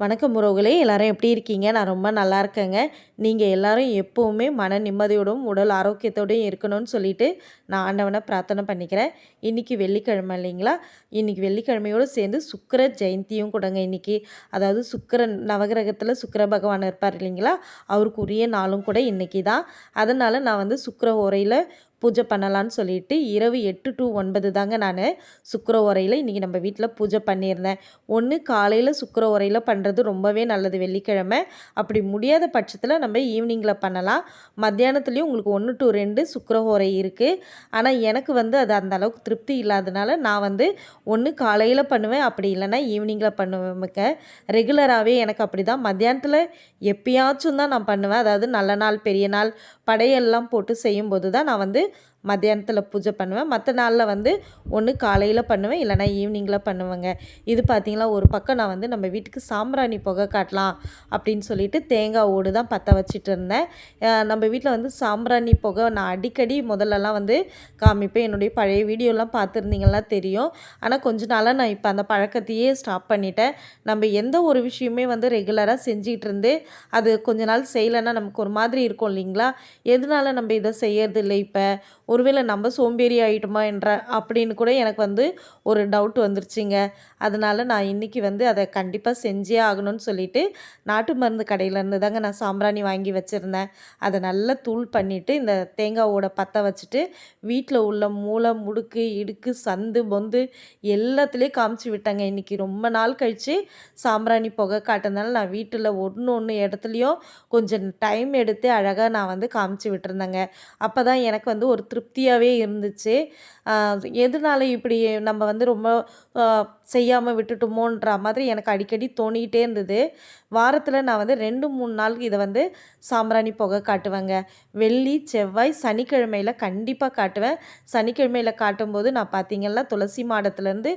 வணக்கம் உறவுகளே எல்லாரும் எப்படி இருக்கீங்க? நான் ரொம்ப நல்லா இருக்கேங்க. நீங்கள் எல்லாரும் எப்போவுமே மன நிம்மதியோடும் உடல் ஆரோக்கியத்தோடையும் இருக்கணும்னு சொல்லிட்டு நான் ஆண்டவனை பிரார்த்தனை பண்ணிக்கிறேன். இன்றைக்கி வெள்ளிக்கிழமை இல்லைங்களா? இன்றைக்கி வெள்ளிக்கிழமையோடு சேர்ந்து சுக்கர ஜெயந்தியும் கூடங்க இன்றைக்கி அதாவது சுக்கர நவகிரகத்தில் சுக்கிர பகவான் இருப்பார் இல்லைங்களா? அவருக்கு உரிய நாளும் கூட இன்றைக்கி தான். அதனால் நான் வந்து சுக்கர ஓரையில் பூஜை பண்ணலான்னு சொல்லிட்டு இரவு எட்டு டு ஒன்பது தாங்க நான் சுக்கர உரையில் இன்றைக்கி நம்ம வீட்டில் பூஜை பண்ணியிருந்தேன். ஒன்று காலையில் சுக்கர உரையில் பண்ணுறது ரொம்பவே நல்லது. வெள்ளிக்கிழமை அப்படி முடியாத பட்சத்தில் நம்ம ஈவினிங்கில் பண்ணலாம். மத்தியானத்துலேயும் உங்களுக்கு ஒன்று டு ரெண்டு சுக்கர உரை இருக்குது ஆனால் எனக்கு வந்து அது அந்த அளவுக்கு திருப்தி இல்லாதனால நான் வந்து ஒன்று காலையில் பண்ணுவேன். அப்படி இல்லைன்னா ஈவினிங்கில் பண்ணுவேன். ரெகுலராகவே எனக்கு அப்படி தான் மத்தியானத்தில் எப்பயாச்சும் தான் நான் பண்ணுவேன். அதாவது நல்ல நாள் பெரிய நாள் படையெல்லாம் போட்டு செய்யும்போது தான் நான் வந்து மத்தியானத்தில் பூஜை பண்ணுவேன். மற்ற நாளில் வந்து ஒன்று காலையில் பண்ணுவேன் இல்லைனா ஈவினிங்கில் பண்ணுவேங்க. இது பார்த்திங்களா ஒரு பக்கம் நான் வந்து நம்ம வீட்டுக்கு சாம்பிராணி புகை காட்டலாம் அப்படின்னு சொல்லிட்டு தேங்காய் ஓடு தான் பற்ற வச்சுட்டு இருந்தேன். நம்ம வீட்டில் வந்து சாம்பிராணி புகை நான் அடிக்கடி முதல்லலாம் வந்து காமிப்பேன். என்னுடைய பழைய வீடியோலாம் பார்த்துருந்தீங்கன்னா தெரியும். ஆனால் கொஞ்ச நாளாக நான் இப்போ அந்த பழக்கத்தையே ஸ்டாப் பண்ணிட்டேன். நம்ம எந்த ஒரு விஷயமே வந்து ரெகுலராக செஞ்சிகிட்டு இருந்து அது கொஞ்ச நாள் செய்யலைன்னா நமக்கு ஒரு மாதிரி இருக்கும் இல்லைங்களா? எதனால நம்ம இதை செய்யறது இல்லை இப்போ? ஒருவேளை நம்ம சோம்பேறி ஆகிட்டோமா என்ற அப்படின்னு கூட எனக்கு வந்து ஒரு டவுட் வந்துருச்சுங்க. அதனால் நான் இன்றைக்கி வந்து அதை கண்டிப்பாக செஞ்சே ஆகணும்னு சொல்லிட்டு நாட்டு மருந்து கடையிலேருந்து தாங்க நான் சாம்பிராணி வாங்கி வச்சுருந்தேன். அதை நல்லா தூள் பண்ணிவிட்டு இந்த தேங்காவோட பற்ற வச்சுட்டு வீட்டில் உள்ள மூளை முடுக்கு இடுக்கு சந்து பொந்து எல்லாத்துலேயும் காமிச்சு விட்டாங்க. இன்றைக்கி ரொம்ப நாள் கழித்து சாம்பிராணி புகை காட்டுறதுனால நான் வீட்டில் ஒன்று ஒன்று இடத்துலையும் கொஞ்சம் டைம் எடுத்து அழகாக நான் வந்து காமிச்சு விட்டுருந்தேங்க. அப்போ தான் எனக்கு வந்து ஒரு திருப்தியாகவே இருந்துச்சு. எதனால இப்படி நம்ம வந்து ரொம்ப செய்யாமல் விட்டுட்டோமோன்ற மாதிரி எனக்கு அடிக்கடி தோணிக்கிட்டே இருந்தது. வாரத்தில் நான் வந்து ரெண்டு மூணு நாளுக்கு இதை வந்து சாம்பிராணி புகை காட்டுவேங்க. வெள்ளி செவ்வாய் சனிக்கிழமையில் கண்டிப்பாக காட்டுவேன். சனிக்கிழமையில் காட்டும்போது நான் பார்த்திங்கன்னா துளசி மாடத்துலேருந்து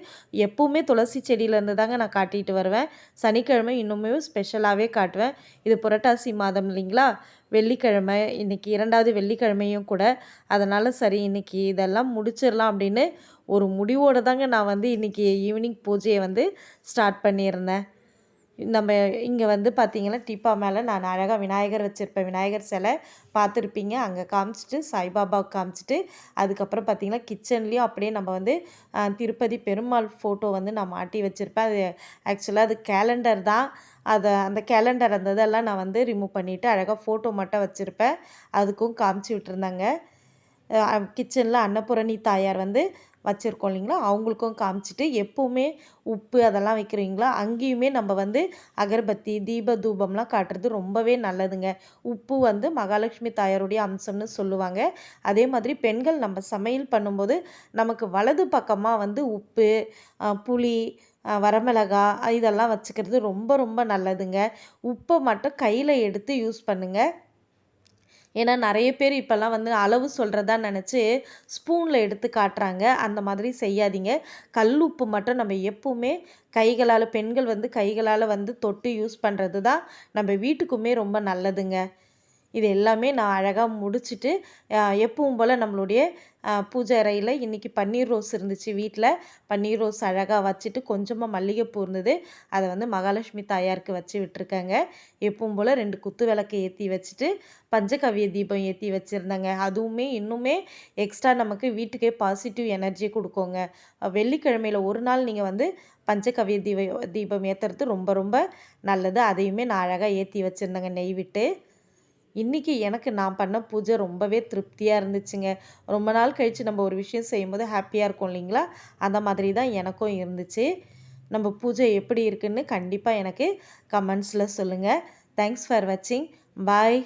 எப்போவுமே துளசி செடியிலேருந்து தாங்க நான் காட்டிகிட்டு வருவேன். சனிக்கிழமை இன்னுமே ஸ்பெஷலாகவே காட்டுவேன். இது புரட்டாசி மாதம் இல்லைங்களா? வெள்ளிக்கிழமை இன்றைக்கி இரண்டாவது வெள்ளிக்கிழமையும் கூட அதனால் சரி இன்றைக்கி இதெல்லாம் முடிச்சிடலாம் அப்படின்னு ஒரு முடிவோடு தாங்க நான் வந்து இன்றைக்கி ஈவினிங் பூஜையை வந்து ஸ்டார்ட் பண்ணியிருந்தேன். நம்ம இங்கே வந்து பார்த்திங்கன்னா டிப்பா மேலே நான் அழகாக விநாயகர் வச்சுருப்பேன். விநாயகர் சிலை பார்த்துருப்பீங்க அங்கே காமிச்சிட்டு சாய்பாபாவுக்கு காமிச்சிட்டு அதுக்கப்புறம் பார்த்திங்கன்னா கிச்சன்லேயும் அப்படியே நம்ம வந்து திருப்பதி பெருமாள் ஃபோட்டோ வந்து நான் மாட்டி வச்சுருப்பேன். அது ஆக்சுவலாக அது கேலண்டர் தான். அதை அந்த கேலண்டர் அந்த இதெல்லாம் நான் வந்து ரிமூவ் பண்ணிவிட்டு அழகாக ஃபோட்டோ மட்டும் வச்சுருப்பேன். அதுக்கும் காமிச்சு விட்டுருந்தாங்க. கிச்சனில் அன்னபூரணி தாயார் வந்து வச்சுருக்கோம் இல்லைங்களா? அவங்களுக்கும் காமிச்சிட்டு எப்போவுமே உப்பு அதெல்லாம் வைக்கிறீங்களா? அங்கேயுமே நம்ம வந்து அகர்பத்தி தீப தூபம்லாம் காட்டுறது ரொம்பவே நல்லதுங்க. உப்பு வந்து மகாலட்சுமி தாயாருடைய அம்சம்னு சொல்லுவாங்க. அதே மாதிரி பெண்கள் நம்ம சமையல் பண்ணும்போது நமக்கு வலது பக்கமாக வந்து உப்பு புளி வரமிளகா இதெல்லாம் வச்சுக்கிறது ரொம்ப ரொம்ப நல்லதுங்க. உப்பை மட்டும் கையில் எடுத்து யூஸ் பண்ணுங்கள் ஏன்னா நிறைய பேர் இப்போல்லாம் வந்து அளவு சொல்கிறதா நினச்சி ஸ்பூனில் எடுத்து காட்டுறாங்க. அந்த மாதிரி செய்யாதீங்க. கல் உப்பு மட்டும் நம்ம எப்பவுமே கைகளால் பெண்கள் வந்து கைகளால் வந்து தொட்டு யூஸ் பண்ணுறது தான் நம்ம வீட்டுக்குமே ரொம்ப நல்லதுங்க. இது எல்லாமே நான் அழகாக முடிச்சுட்டு எப்பவும் போல் நம்மளுடைய பூஜை அறையில் இன்றைக்கி பன்னீர் ரோஸ் இருந்துச்சு வீட்டில் பன்னீர் ரோஸ் அழகாக வச்சுட்டு கொஞ்சமாக மல்லிகைப்பூ இருந்தது. அதை வந்து மகாலட்சுமி தாயாருக்கு வச்சு விட்டுருக்காங்க. எப்பவும் போல் ரெண்டு குத்து விளக்கு ஏற்றி வச்சுட்டு பஞ்சகவிய தீபம் ஏற்றி வச்சுருந்தாங்க. அதுவுமே இன்னுமே எக்ஸ்ட்ரா நமக்கு வீட்டுக்கே பாசிட்டிவ் எனர்ஜி கொடுக்குங்க. வெள்ளிக்கிழமையில் ஒரு நாள் நீங்கள் வந்து பஞ்சகவிய தீப தீபம் ஏற்றுறது ரொம்ப ரொம்ப நல்லது. அதையுமே நான் அழகாக ஏற்றி வச்சுருந்தேங்க நெய் விட்டு. இன்றைக்கி எனக்கு நான் பண்ண பூஜை ரொம்பவே திருப்தியாக இருந்துச்சுங்க. ரொம்ப நாள் கழித்து நம்ம ஒரு விஷயம் செய்யும்போது ஹாப்பியாக இருக்கும் இல்லைங்களா? அந்த மாதிரி தான் எனக்கும் இருந்துச்சு. நம்ம பூஜை எப்படி இருக்குன்னு கண்டிப்பாக எனக்கு கமெண்ட்ஸில் சொல்லுங்கள் தேங்க்ஸ் ஃபார் வாட்சிங் பாய்